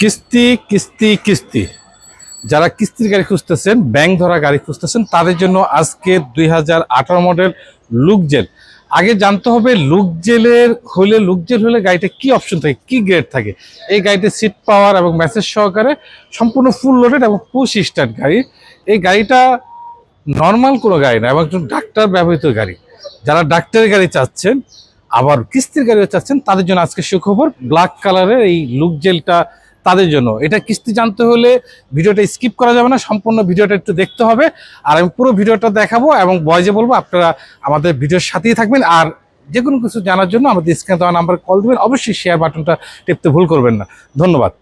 কিস্তি কিস্তি কিস্তি। যারা কিস্তির গাড়ি খুঁজতেছেন, ব্যাংক ধরা গাড়ি খুঁজতেছেন, তাদের জন্য আজকে দুই হাজার আঠারো মডেল লুক জেল। আগে জানতে হবে, লুক জেলের হলে, লুক জেল হলে গাড়িটা কি অপশন থাকে, কি গ্রেড থাকে? এই গাড়িতে সিট পাওয়ার এবং মেসেজ সহকারে সম্পূর্ণ ফুল লোডেড এবং পুশ স্টার্ট গাড়ি। এই গাড়িটা নর্মাল কোনো গাড়ি না, এবং একজন ডাক্তার ব্যবহৃত গাড়ি। যারা ডাক্তারের গাড়ি চাচ্ছেন, আবার কিস্তির গাড়িও চাচ্ছেন, তাদের জন্য আজকে সুখবর ব্ল্যাক কালারের এই লুক জেলটা তাদের জন্য। এটা কিস্তি জানতে হলে ভিডিওটা স্কিপ করা যাবে না সম্পূর্ণ ভিডিওটা একটু দেখতে হবে। আর আমি পুরো ভিডিওটা দেখাবো এবং বয়জে বলব আপনারা আমাদের ভিডিওর সাথেই থাকবেন। আর যে কোনো কিছু জানার জন্য আমাদের স্ক্রিনে দেওয়া নাম্বার কল দেবেন। অবশ্যই শেয়ার বাটনটা টিপতে ভুল করবেন না। ধন্যবাদ।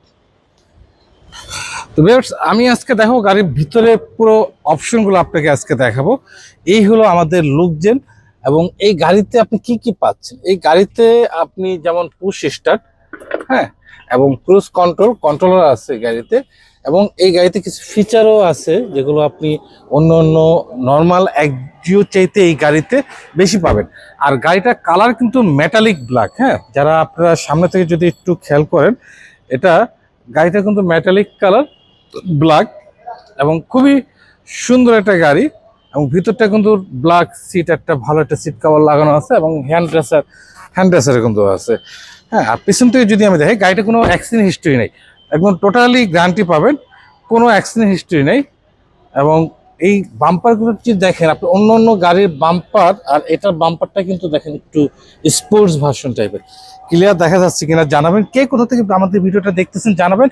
তো viewers, আমি আজকে দেখো গাড়ির ভিতরে পুরো অপশনগুলো আপনাকে আজকে দেখাবো। এই হলো আমাদের লুকজেন এবং এই গাড়িতে আপনি কি কি পাচ্ছেন? এই গাড়িতে আপনি যেমন পুশ স্টার্ট হ্যাঁ? এবং ক্রুজ কন্ট্রোল, কন্ট্রোলার আছে গাড়িতে। এবং এই গাড়িতে কিছু ফিচারও আছে, যেগুলো আপনি অন্য অন্য নর্মাল একজিও চাইতে এই গাড়িতে বেশি পাবেন। আর গাড়িটার কালার কিন্তু মেটালিক ব্ল্যাক হ্যাঁ? যারা আপনারা সামনে থেকে যদি একটু খেয়াল করেন, এটা গাড়িটা কিন্তু মেটালিক কালার ব্ল্যাক এবং খুবই সুন্দর একটা গাড়ি এবং ভিতরটা কিন্তু ব্ল্যাক সিট একটা ভালো একটা সিট কাভার লাগানো আছে এবং হ্যান্ড ড্রেসার হ্যান্ড ড্রেসার কিন্তু আছে। হ্যাঁ আর থেকে যদি আমি দেখি গাড়িটা কোনো অ্যাক্সিডেন্ট হিস্ট্রি নেই। একদম টোটালি গ্যারান্টি পাবেন, কোনো অ্যাক্সিডেন্ট হিস্ট্রি নেই। এবং এই বাম্পারগুলো যদি দেখেন, আপনি অন্য অন্য গাড়ির বাম্পার আর এটার বাম্পারটা কিন্তু দেখেন একটু স্পোর্টস ভার্সন টাইপের ক্লিয়ার দেখা যাচ্ছে কিনা জানাবেন। কে কোথা থেকে আমাদের ভিডিওটা দেখতেছেন জানাবেন।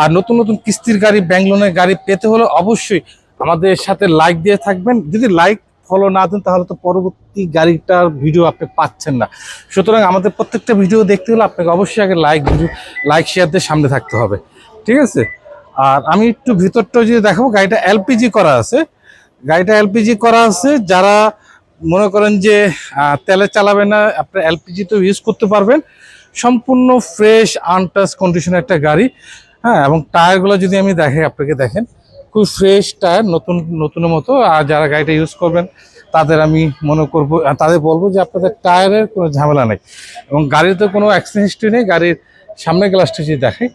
আর নতুন নতুন কিস্তির গাড়ি, ব্যাংক লোনের গাড়ি পেতে হলে অবশ্যই আমাদের সাথে লাইক দিয়ে থাকবেন। যদি লাইক ফলো না দেন, তাহলে তো পরবর্তী গাড়িটার ভিডিও আপনি পাচ্ছেন না। সুতরাং আমাদের প্রত্যেকটা ভিডিও দেখতে হলে আপনাকে অবশ্যই আগে লাইক লাইক শেয়ার দিয়ে সামনে থাকতে হবে। ঠিক আছে? আর আমি একটু ভিতরটা যদি দেখাবো, গাড়িটা এলপিজি করা আছে। গাড়িটা এলপিজি করা আছে, যারা মনে করেন যে তেলে চালাবে না, আপনার এলপিজি তো ইউজ করতে পারবেন। সম্পূর্ণ ফ্রেশ আনটাচ কন্ডিশনের একটা গাড়ি। হ্যাঁ এবং টায়ারগুলো যদি আমি দেখাই, আপনাকে দেখেন। খুব ফ্রেশ টায়ার নতুন, নতুনের মতো। আর যারা গাড়িটা ইউজ করবেন, তাদের আমি মনে করব তাদের বলব যে আপনাদের টায়ারের কোনো ঝামেলা নেই। এবং গাড়ির তো কোনো অ্যাক্সিডেন্ট হিস্ট্রি নেই, গাড়ির সামনের গ্লাসটা যদি দেখে,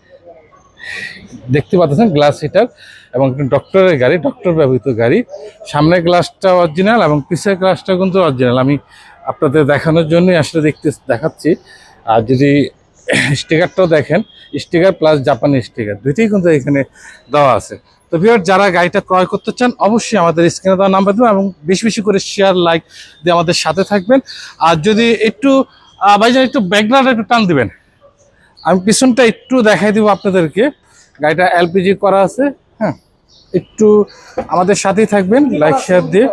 দেখতে পাচ্ছেন গ্লাস হিটার এবং ডক্টরের গাড়ি ডক্টর ব্যবহৃত গাড়ি। সামনের গ্লাসটা অরিজিনাল এবং পিসের গ্লাসটা কিন্তু অরিজিনাল আমি আপনাদের দেখানোর জন্যই আসলে দেখতে, দেখাচ্ছি। আর যদি স্টিকারটাও দেখেন, স্টিকার প্লাস জাপানি স্টিকার, দুইটাই কিন্তু এখানে দেওয়া আছে। তো ভিউয়ার যারা গাড়িটা ক্রয় করতে চান, অবশ্যই আমাদের স্ক্রিনে দেওয়া নাম্বার দেবেন এবং বেশি বেশি করে শেয়ার লাইক দিয়ে আমাদের সাথে থাকবেন। আর যদি একটু ভাইজান, একটু ব্যাকগ্রাউন্ড একটু টান দিবেন। আমি পিছনটা একটু দেখাই দিব আপনাদেরকে। গাড়িটা এলপিজি করা আছে হ্যাঁ? একটু আমাদের সাথেই থাকবেন লাইক শেয়ার দিয়ে।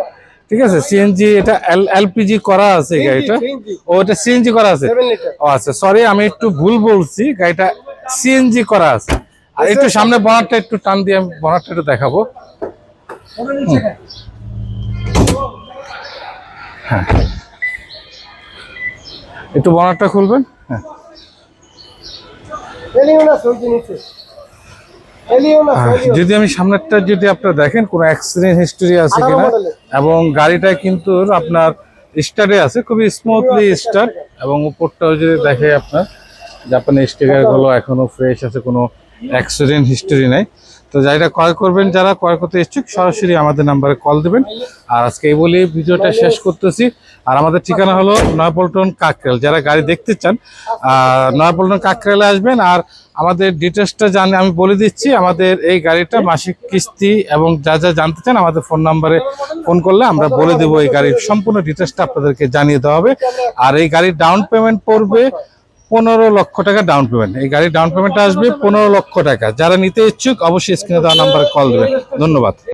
ঠিক আছে? সিএনজি এটা এলপিজি করা আছে গাড়িটা। ও এটা সিএনজি করা আছে? ও আচ্ছা সরি আমি একটু ভুল বলছি। গাড়িটা সিএনজি করা আছে। আর একটু সামনে বনারটা একটু টান দিয়ে আমি বনারটা একটু দেখাবো। হ্যাঁ। একটু বনারটা খুলবেন? হ্যাঁ। যদি আমি সামনেরটা যদি আপনারা দেখেন কোনো অ্যাক্সিডেন্ট হিস্টোরি আছে কিনা এবং গাড়িটা কিন্তু আপনার স্টার্টে আছে খুবই স্মুথলি স্টার্ট এবং উপরটাও যদি দেখে আপনার জাপানি স্টিকারগুলো এখনও ফ্রেশ আছে কোনো অ্যাক্সিডেন্ট হিস্টোরি নাই। তো যারা ক্রয় করবেন যারা ক্রয় করতে ইচ্ছুক সরাসরি আমাদের নাম্বারে কল দেবেন। আর আজকে এই বলে ভিডিওটা শেষ করতেছি। আর আমাদের ঠিকানা হলো নয়াপল্টন কাকরেল যারা গাড়ি দেখতে চান নয়াপল্টন কাকরেলে আসবেন আর আমাদের ডিটেলসটা জানে আমি বলে দিচ্ছি, আমাদের এই গাড়িটা মাসিক কিস্তি এবং যা যা জানতে চান আমাদের ফোন নাম্বারে ফোন করলে আমরা বলে দেবো এই গাড়ির সম্পূর্ণ ডিটেলসটা আপনাদেরকে জানিয়ে দেওয়া হবে। আর এই গাড়ির ডাউন পেমেন্ট পড়বে পনেরো লক্ষ টাকা ডাউন পেমেন্ট এই গাড়ির ডাউন পেমেন্টটা আসবে পনেরো লক্ষ টাকা। যারা নিতে ইচ্ছুক, অবশ্যই স্ক্রিনে দেওয়া নাম্বারে কল দেবেন। ধন্যবাদ।